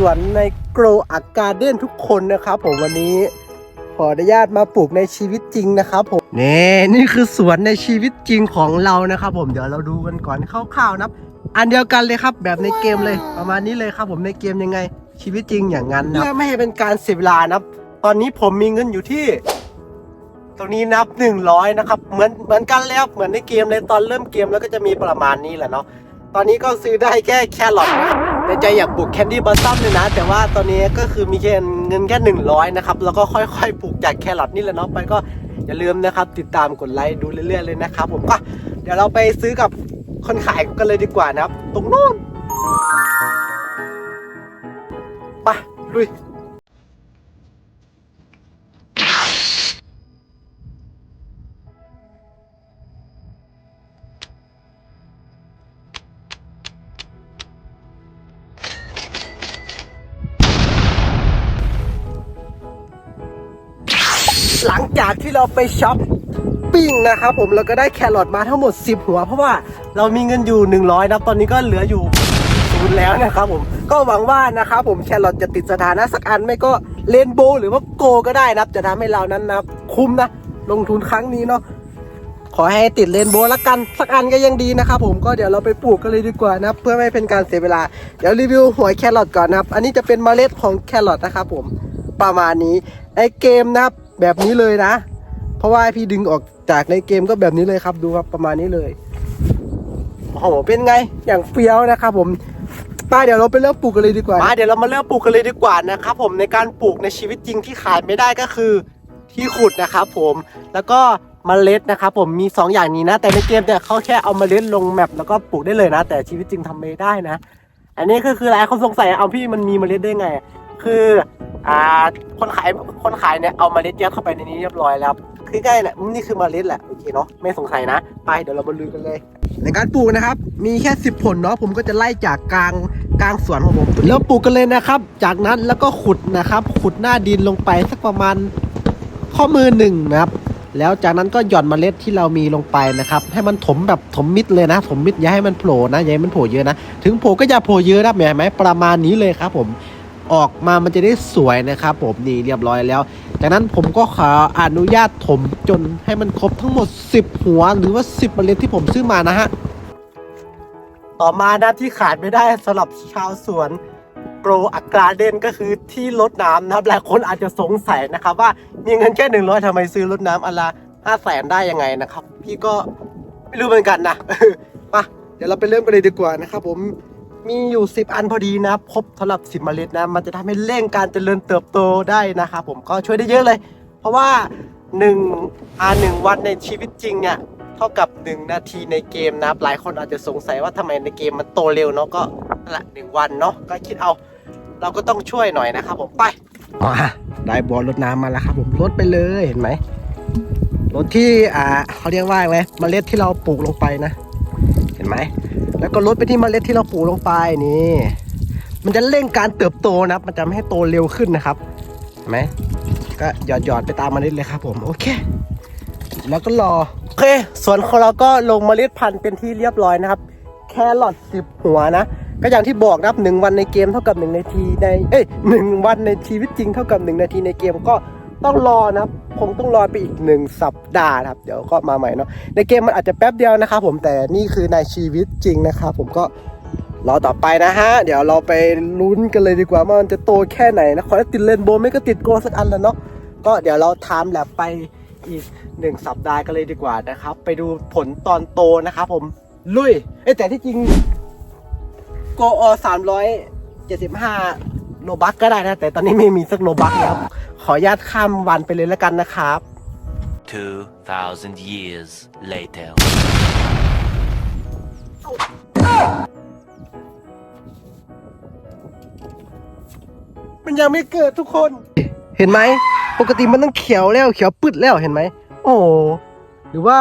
ชาวสวนในโกรอักการเด้นทุกคนนะครับ ผมวันนี้ขออนุญาตมาปลูกในชีวิตจริงนะครับผมนี่นี่คือสวนในชีวิตจริงของเรานะครับ ผมเดี๋ยวเราดูกันก่อนคร่าวๆนะครับอันเดียวกันเลยครับ แบบในเกมเลยประมาณนี้เลยครับ ผมในเกมยังไง ชีวิตจริงอย่างนั้นนะเพื่อไม่ให้เป็นการเสียเวลานะครับ ตอนนี้ผมมีเงินอยู่ที่ ตรงนี้นับหนึ่งร้อยนะครับเหมือนเหมือนกันแล้วเหมือนในเกมเลยตอนเริ่มเกมแล้วก็จะมีประมาณนี้แหละเนาะตอนนี้ก็ซื้อได้แค่แครอทนะ ในใจอยากปลูกแคนดี้บัสซัมเลยนะ แต่ว่าตอนนี้ก็คือมีแค่เงินแค่หนึ่งร้อยนะครับ แล้วก็ค่อยๆปลูกจากแครอทนี่แหละเนาะไปก็อย่าลืมนะครับ ติดตามกดไลค์ดูเรื่อยๆเลยนะครับผมก็เดี๋ยวเราไปซื้อกับคนขายกันเลยดีกว่านะครับ ตรงนู้นไปลุย หลังจากที่เราไปช้อปปิ้งนะครับผมเราก็ได้แครอทมาทั้งหมด 10 หัว เพราะว่าเรามีเงินอยู่ 100นะตอนนี้ก็เหลืออยู่ศูนย์แล้วนะครับผมก็หวังว่านะครับผมแครอทจะติดสถานะสักอันไม่ก็เลนโบว์หรือว่าโกก็ได้นะจะทำให้เรานั้นนะครับคุ้มนะ ลงทุนครั้งนี้เนาะขอให้ติดเลนโบว์ละกันสักอันก็ยังดีนะครับผมก็เดี๋ยวเราไปปลูกกันเลยดีกว่านะเพื่อไม่เป็นการเสียเวลาเดี๋ยวรีวิวหัวแครอทก่อนนะครับอันนี้จะเป็นเมล็ดของแครอทนะครับผมประมาณนี้ไอเกมนะครับ แบบนี้เลยนะ เพราะว่าพี่ดึงออกจากในเกมก็แบบนี้เลยครับ ดูครับประมาณนี้เลยโอ้โหเป็นไงอย่างเฟี้ยวนะครับผมป้าเดี๋ยวเราไปเริ่มปลูกกันเลยดีกว่ามาเดี๋ยวเรามาเริ่มปลูกกันเลยดีกว่านะครับผมในการปลูกในชีวิตจริงที่ขาดไม่ได้ก็คือที่ขุดนะครับผมแล้วก็เมล็ดนะครับผมมี 2 อย่างนี้นะ แต่ในเกมเนี่ยเขาแค่เอามเมล็ดลงแมปแล้วก็ปลูกได้เลยนะ แต่ชีวิตจริงทำไม่ได้นะ อันนี้ก็คือหลายคนสงสัยเอาพี่มันมีเมล็ดได้ไง คืออ่าคนขายคนขายเนี่ยเอาเมล็ดยัดเข้าไปในนี้เรียบร้อยแล้วคือง่ายแหละนี่คือเมล็ดแหละโอเคเนาะไม่สงสัยนะ ไปเดี๋ยวเรามาลุยกันเลย ในการปลูกนะครับ มีแค่ 10 ผลเนาะผมก็จะไล่จากกลางกลางสวนของผมแล้วปลูกกันเลยนะครับ จากนั้นแล้วก็ขุดนะครับ ขุดหน้าดินลงไปสักประมาณข้อมือหนึ่งนะครับ แล้วจากนั้นก็หย่อนเมล็ดที่เรามีลงไปนะครับ ให้มันถมแบบถมมิดเลยนะ ถมมิดอย่าให้มันโผล่นะอย่าให้มันโผล่เยอะนะ ถึงโผล่ก็อย่าโผล่เยอะนะแหมไหมประมาณนี้เลยครับผม ออกมามันจะได้สวยนะครับผมนี่เรียบร้อยแล้ว จากนั้นผมก็ขออนุญาตถมจนให้มันครบทั้งหมด 10 หัว หรือว่า 10เมล็ดที่ผมซื้อมานะฮะต่อมานะที่ขาดไม่ได้สำหรับชาวสวนโกรอักราเดนก็คือที่รดน้ำนะครับหลายคนอาจจะสงสัยนะครับ ว่ามีเงินแค่หนึ่งร้อยทำไมซื้อรดน้ำอนละห้าแสนได้ยังไงนะครับ พี่ก็ไม่รู้เหมือนกันนะมาเดี๋ยวเราไปเริ่มกันเลยดีกว่านะครับผม มีอยู่ 10 อันพอดีนะครบครบสำหรับ10เมล็ดนะ มันจะทำให้เร่งการเจริญเติบโตได้นะครับผมก็ช่วยได้เยอะเลย เพราะว่า1อ่าหนึ่งวันในชีวิตจริงเนี่ยเท่ากับ 1 นาทีในเกมนะหลายคนอาจจะสงสัยว่าทำไมในเกมมันโตเร็วเนาะก็นั่นแหละหนึ่งวันเนาะก็คิดเอา เราก็ต้องช่วยหน่อยนะครับผมไปมาได้บอลรดน้ำมาแล้วครับผมรดไปเลยเห็นไหมรดที่อ่าเขาเรียกว่าไงเมล็ดที่เราปลูกลงไปนะ เห็นไหม แล้วก็รดไปที่เมล็ดที่เราปลูกลงไปนี่ มันจะเร่งการเติบโตนะครับ มันจะไม่ให้โตเร็วขึ้นนะครับเห็นไหมก็หยอดหยอดๆไปตามเมล็ดเลยครับ ผมโอเค แล้วก็รอโอเคส่วนของเราก็ลงเมล็ดพันธุ์เป็นที่เรียบร้อยนะครับ แครอทสิบหัวนะก็อย่างที่บอกนะครับหนึ่งวันในเกมเท่ากับหนึ่งนาทีในเอ้ยหนึ่งวันในชีวิตจริงเท่ากับหนึ่งนาทีในเกมก็ ต้องรอนะครับคงต้องรอไปอีกหนึ่งสัปดาห์นะครับ เดี๋ยวก็มาใหม่เนาะในเกมมันอาจจะแป๊บเดียวนะครับผมแต่นี่คือในชีวิตจริงนะครับผมก็รอต่อไปนะฮะ เดี๋ยวเราไปลุ้นกันเลยดีกว่าว่ามันจะโตแค่ไหนนะขอให้ติดเลนโบไม่ก็ติดโกสักอันแล้วเนาะก็เดี๋ยวเราไทม์แลบไปอีกหนึ่งสัปดาห์กันเลยดีกว่านะครับ ไปดูผลตอนโตนะครับผมลุยเอ้แต่ที่จริงโกอสามร้อยเจ็ดสิบห้าโลบักก็ได้นะ แต่ตอนนี้ไม่มีสักโลบักแล้ว ออนุญาตข้ามวันไปเลยแล้วกันนะครับ 2,000 years later. มันยังไม่เกิดทุกคน เห็นไหม ปกติมันต้องเขียวแล้วเขียวปึดแล้วเห็นไหม โอ้หรือว่า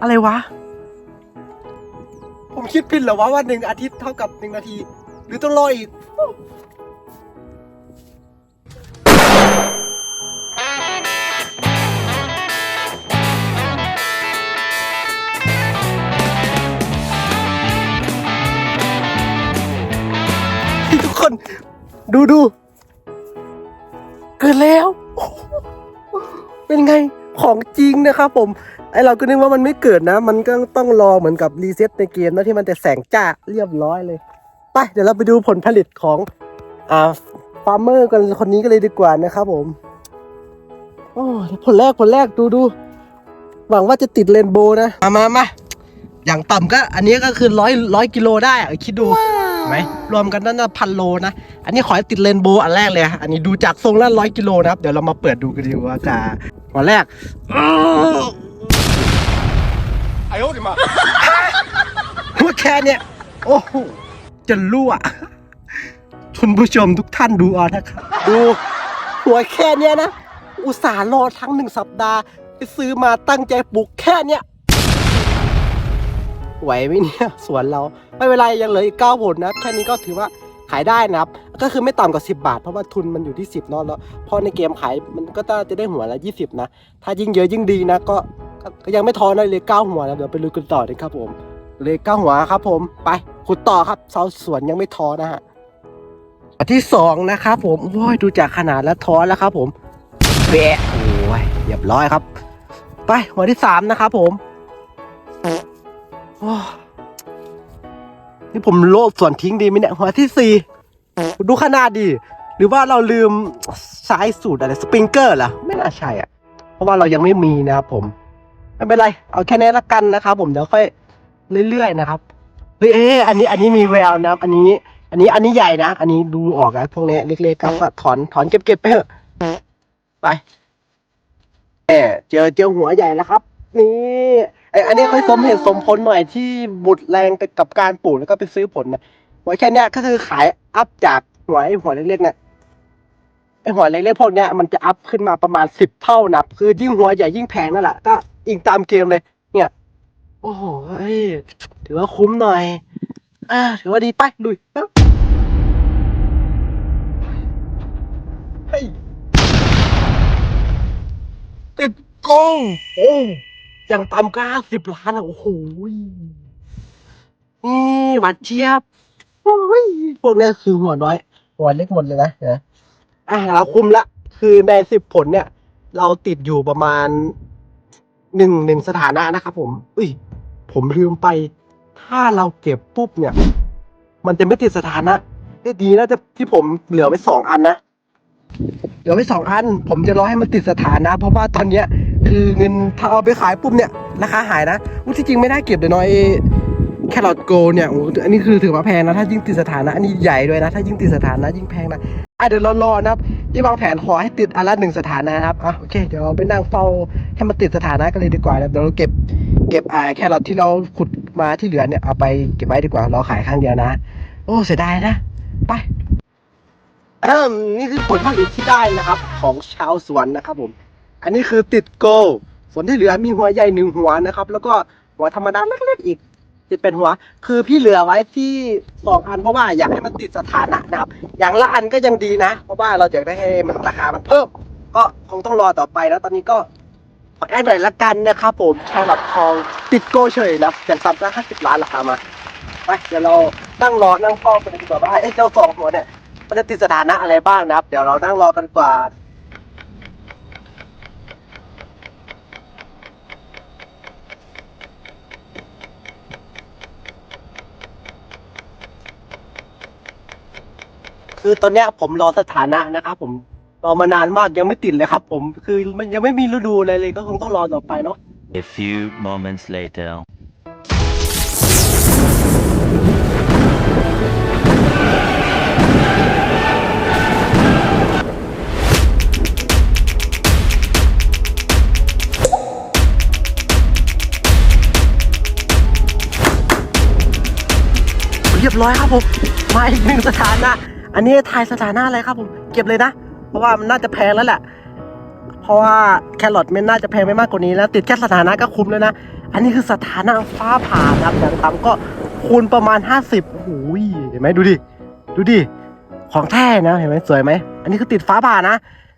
อะไรวะ ผมคิดผิดเหรอวะว่าหนึ่งอาทิตย์เท่ากับหนึ่งนาที หรือต้องรออีก ดูดูเกิดแล้ว เป็นไงของจริงนะครับผมไอเราก็นึกว่ามันไม่เกิดนะ มันก็ต้องรอเหมือนกับรีเซ็ตในเกมนะที่มันจะแสงจ้าเรียบร้อยเลยไปเดี๋ยวเราไปดูผลผลิตของอ่าฟาร์มเมอร์กันคนนี้ก็เลยดีกว่านะครับผมโอ้ผลแรกผลแรกดูดูหวังว่าจะติดเรนโบว์นะ มามามาอย่างต่ำก็ อันนี้ก็คือร้อยร้อยกิโลได้อะคิดดู ไหมรวมกันนั่นน่ะพันโลนะ อันนี้ขอให้ติดเรนโบว์อันแรกเลยอะอันนี้ดูจากทรงแล้วร้อยกิโลนะครับ เดี๋ยวเรามาเปิดดูกันดีว่าจะหัวแรกอ้าวหัวแค่เนี้ยโอ้โหจะรั่วคุณผู้ชมทุกท่านดูเอานะครับดูหัวแค่เนี้ยนะ อุตส่าห์รอทั้งหนึ่งสัปดาห์ ไปซื้อมาตั้งใจปลูกแค่เนี้ย ไหวไหมเนี่ยสวนเราไม่เป็นไรยังเหลืออีกเก้าผลนะแค่นี้ก็ถือว่าขายได้นะครับ ก็คือไม่ต่ำกว่า 10 บาท เพราะว่าทุนมันอยู่ที่ 10นอะแล้วพอในเกมขายมันก็จะได้หัวละ 20 นะ ถ้ายิ่งเยอะยิ่งดีนะก็ก็ยังไม่ท้อนะเลยเก้าหัวนะเดี๋ยวไปลุยกันต่อเลยครับผมเลยเก้าหัวครับผมไปขุดต่อครับชาวสวนยังไม่ท้อนะฮะอันที่สองนะครับผมโอ้ยดูจากขนาดแล้วท้อแล้วครับผมเบะโอ้ยเรียบร้อยครับ ไปหัวที่สามนะครับผม นี่ผมโลดส่วนทิ้งดีไหมเนี่ยหัวที่สี่ดูขนาดดี หรือว่าเราลืมสายสูตรอะไรสปริงเกอร์เหรอไม่น่าใช่อะ เพราะว่าเรายังไม่มีนะครับผม ไม่เป็นไร เอาแค่นี้ละกันนะครับผมเดี๋ยวค่อยเรื่อยๆนะครับเฮ้ยเอ๊อันนี้อันนี้มีแววนะครับ อันนี้ อันนี้อันนี้ใหญ่นะ อันนี้ดูออกนะพวกนี้เล็กๆก็ถอนถอนเก็บเก็บไปเถอะไปแหมเจอเจอหัวใหญ่แล้วครับ นี่ ไออันนี้ค่อยสมเหตุสมผลหน่อยที่บุดแรงไปกับการปลูกแล้วก็ไปซื้อผลนะหัวแค่เนี้ยก็คือขายอัพจากหัวไอหัวเล็กๆเนี่ยไอหัวเล็กๆพวกเนี้ยมันจะอัพขึ้นมาประมาณสิบเท่านะคือยิ่งหัวใหญ่ยิ่งแพงนั่นแหละก็อิงตามเกมเลย เนี่ย โอ้โหเฮ้ยถือว่าคุ้มหน่อย อ่า ถือว่าดีไปลุยเอ้าเฮ้ยติดกล้องโอ้ อย่างต่ำก็ห้าสิบล้านอะโอ้โหนี่หวานเจี๊ยบโอ้ยพวกเนี้ยคือหัวน้อย หัวเล็กหมดเลยนะเห็นะอ่าเราคุมละ คือในสิบผลเนี่ย เราติดอยู่ประมาณหนึ่งหนึ่งสถานะนะครับผม อุ้ย ผมลืมไป ถ้าเราเก็บปุ๊บเนี่ย มันจะไม่ติดสถานะได้ดีนะจะที่ผมเหลือไว้สองอันนะ เหลือไว้สองอัน ผมจะรอให้มันติดสถานะ เพราะว่าตอนเนี้ยคือเงินถ้าเอาไปขายปุ๊บเนี่ยราคาหายนะอุ๊ยที่จริงไม่ได้เก็บเลยน้อยแครอทโกเนี่ยโอ้อันนี้คือถือว่าแพงนะถ้ายิ่งติดสถานะอันนี้ใหญ่ด้วยนะ ถ้ายิ่งติดสถานะยิ่งแพงนะอะเดี๋ยวรารอนะครับที่วางแผนขอให้ติดอันละหนึ่งสถานะครับอะโอเคเดี๋ยวเราไปนั่งเฝ้าให้มันติดสถานะกันเลยดีกว่านะเดี๋ยวเราเก็บเก็บอ่าแครอทที่เราขุดมาที่เหลือเนี่ยเอาไปเก็บไว้ดีกว่าราขายข้างเดียวนะ โอ้เสียดายนะ ไป นี่คือผลผลิตที่ได้นะครับ ของชาวสวนนะครับ ผม อันนี้คือติดโกส่วนที่เหลือมีหัวใหญ่หนึ่งหัวนะครับ แล้วก็หัวธรรมดาเล็กๆอีกจะเป็นหัว คือพี่เหลือไว้ที่สองอันเพราะว่าอยากให้มันติดสถานะนะครับ อย่างละอันก็ยังดีนะ เพราะว่าเราอยากได้ให้มันราคามันเพิ่ม ก็คงต้องรอต่อไปแล้วตอนนี้ก็ขอได้หน่อยละกันนะครับผมแครอททองติดโกเฉยนะอย่างต่ำก็ห้าสิบล้านราคามาไปเดี๋ยวเรานั่งรอนั่งเฝ้ากันดีกว่าว่าไอ้เจ้าสองหัวเนี่ย มันจะติดสถานะอะไรบ้างนะครับ เดี๋ยวเรานั่งรอกันกว่า คือตอนเนี้ยผมรอสถานะนะครับผมรอมานานมากยังไม่ติดเลยครับ ผมคือมันยังไม่มีฤดูอะไรเลยก็คงต้องรอต่อไปเนาะ A few moments later. บร้อยครับผมมาอีกหนึ่งสถานะ อันนี้ทายสถานะอะไรครับผมเก็บเลยนะ เพราะว่ามันน่าจะแพงแล้วแหละ เพราะว่าแครอทมันน่าจะแพงไม่มากกว่านี้แล้วติดแค่สถานะก็คุ้มแล้วนะ อันนี้คือสถานะฟ้าผ่านะครับอย่างต่ำก็คูณประมาณ 50โอ้โหเห็นไหมดูดิดูดิของแท้นะเห็นไหมสวยไหมอันนี้คือติดฟ้าผ่านะ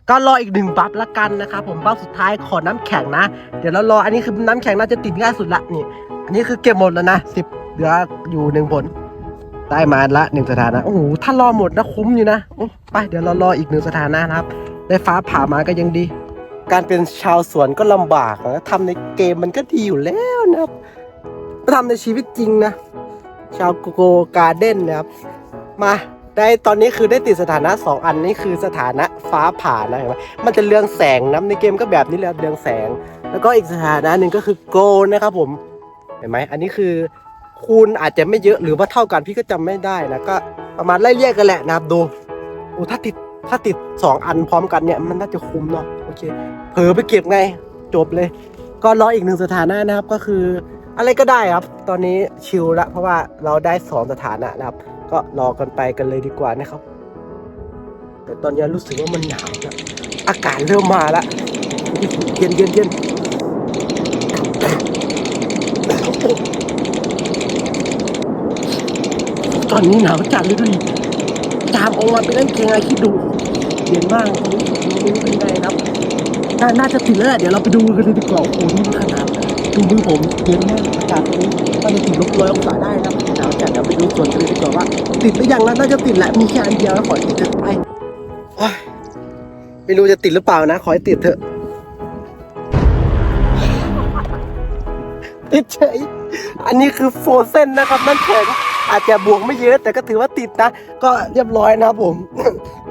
ก็รออีกหนึ่งบัฟละกันนะครับผมบัฟสุดท้ายขอน้ำแข็งนะ เดี๋ยวเรารออันนี้คือน้ำแข็งน่าจะติดง่ายสุดละนี่ อันนี้คือเก็บหมดแล้วนะสิบเหลืออยู่หนึ่งผล ได้มาละหนึ่งสถานะ โอ้โห ถ้ารอหมดนะคุ้มอยู่นะโอ้ไปเดี๋ยวเรารออีกหนึ่งสถานะนะครับ ได้ฟ้าผ่ามาก็ยังดี การเป็นชาวสวนก็ลำบากนะทำในเกมมันก็ดีอยู่แล้วนะครับทำในชีวิตจริงนะ ชาวโกโกการ์เด้นนะครับ มาได้ตอนนี้คือได้ติดสถานะ 2 อันนี้คือสถานะฟ้าผ่านะเห็นไหมมันจะเรืองแสงนะในเกมก็แบบนี้แหละเรืองแสง แล้วก็อีกสถานะหนึ่งก็คือโกลนะครับผมเห็นไหมอันนี้คือ คูณอาจจะไม่เยอะหรือว่าเท่ากันพี่ก็จำไม่ได้นะก็ประมาณไล่เรียกกันแหละนะครับดูโอ้ถ้าติดถ้าติด 2 อันพร้อมกันเนี่ยมันน่าจะคุ้มเนาะโอเคเผลอไปเก็บไงจบเลย ก็รออีกหนึ่งสถานะนะครับก็คืออะไรก็ได้ครับ ตอนนี้ชิลละเพราะว่าเราได้สองสถานะนะครับ ก็รอกันไปกันเลยดีกว่านะครับ แต่ตอนนี้รู้สึกว่ามันหนาวนะอากาศเริ่มมาละเย็นเย็นเย็น อนนี้หนาวจัดเลยดูดิจามออกมาเป็นเล่นเกงไงคิดดูเย็นมากไม่รู้เป็นไงครับนาน่าจะติดแล้วแหละเดี๋ยวเราไปดูกันดีกว่าโอ้โหนี่ขนาดดูมือผมเย็นมากอากาศตรงนี้น่าจะถึงลบร้อยองศาได้นะหนาวจัดเดี๋ยวไปดูส่วนกันดีกว่าว่า ติดหรือยังนะน่าจะติดแหละมีแค่อันเดียวแล้วขอติดไปไม่รู้จะติดหรือเปล่านะ ขอให้ติดเถอะติดเฉยอันนี้คือโฟเซนนะครับน้ำแข็ง อาจจะบวกไม่เยอะแต่ก็ถือว่าติดนะ ก็เรียบร้อยนะครับผม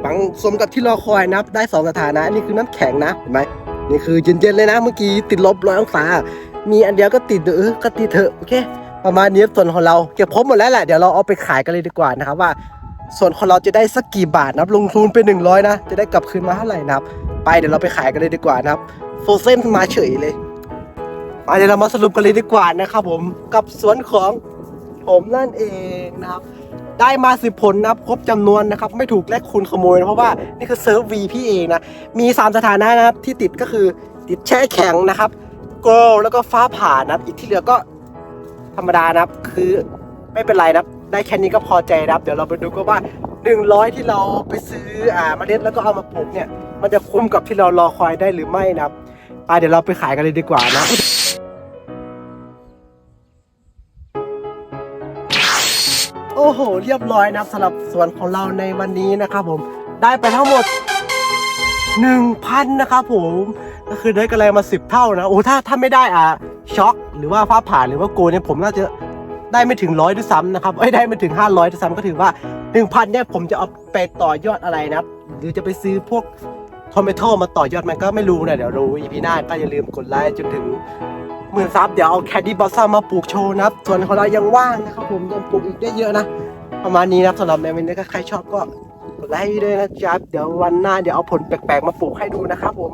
บังสมกับที่รอคอยนะครับได้สองสถานะ นี่คือน้ำแข็งนะเห็นไหมนี่คือเย็นๆเลยนะ เมื่อกี้ติดลบร้อยองศา มีอันเดียวก็ติดเออก็ติดเถอะโอเค ประมาณนี้ส่วนของเราเก็บครบหมดแล้วแหละเดี๋ยวเราเอาไปขายกันเลยดีกว่านะครับว่า ส่วนของเราจะได้สักกี่บาทนะครับลงทุนไป 100 นะ จะได้กลับคืนมาเท่าไหร่นะครับ ไปเดี๋ยวเราไปขายกันเลยดีกว่านะครับโฟเซนมาเฉยเลยไปเดี๋ยวเรามาสรุปกันเลยดีกว่านะครับผมกับสวนของ ผมนั่นเองนะครับ ได้มาสิบผลนะครับครบจำนวนนะครับ ไม่ถูกแลกคูณขโมยนะเพราะว่านี่คือเซิร์ฟวีพี่เองนะ มีสามสถานะนะครับที่ติดก็คือติดแช่แข็งนะครับโกลแล้วก็ฟ้าผ่านะครับ อีกที่เหลือก็ธรรมดานะครับ คือไม่เป็นไรนะครับ ได้แค่นี้ก็พอใจนะครับ เดี๋ยวเราไปดูกันว่า 100 ที่เราไปซื้ออ่าเมล็ดแล้วก็เอามาปลูกเนี่ย มันจะคุ้มกับที่เรารอคอยได้หรือไม่นะครับไปเดี๋ยวเราไปขายกันเลยดีกว่านะ โอ้โห เรียบร้อยนะครับสำหรับสวนของเราในวันนี้นะครับผมได้ไปทั้งหมด 1,000 นะครับผม ก็คือได้กำไรมา 10 เท่านะ โอ้ถ้าถ้าไม่ได้อะช็อกหรือว่าฟ้าผ่าหรือว่าโกเนี่ยผมน่าจะได้ไม่ถึงร้อยด้วยซ้ำนะครับเอ้ได้ไม่ถึง 500ด้วยซ้ำก็ถือว่า 1,000 เนี่ยผมจะเอาไปต่อยอดอะไรนะครับ หรือจะไปซื้อพวกทอมเมโทมาต่อยอดมันก็ไม่รู้นะเดี๋ยวรู้อีพีหน้าก็อย่าลืมกดไลค์จนถึง หมื่นซับเดี๋ยวเอาแคดดี้บอสซัมมาปลูกโชว์นะครับ ส่วนของเรายังว่างนะครับผมยังปลูกอีกได้เยอะนะ ประมาณนี้นะครับสำหรับในวันนี้ถ้าใครชอบก็กดไลค์ด้วยนะครับ เดี๋ยววันหน้าเดี๋ยวเอาผลแปลกๆมาปลูกให้ดูนะครับผม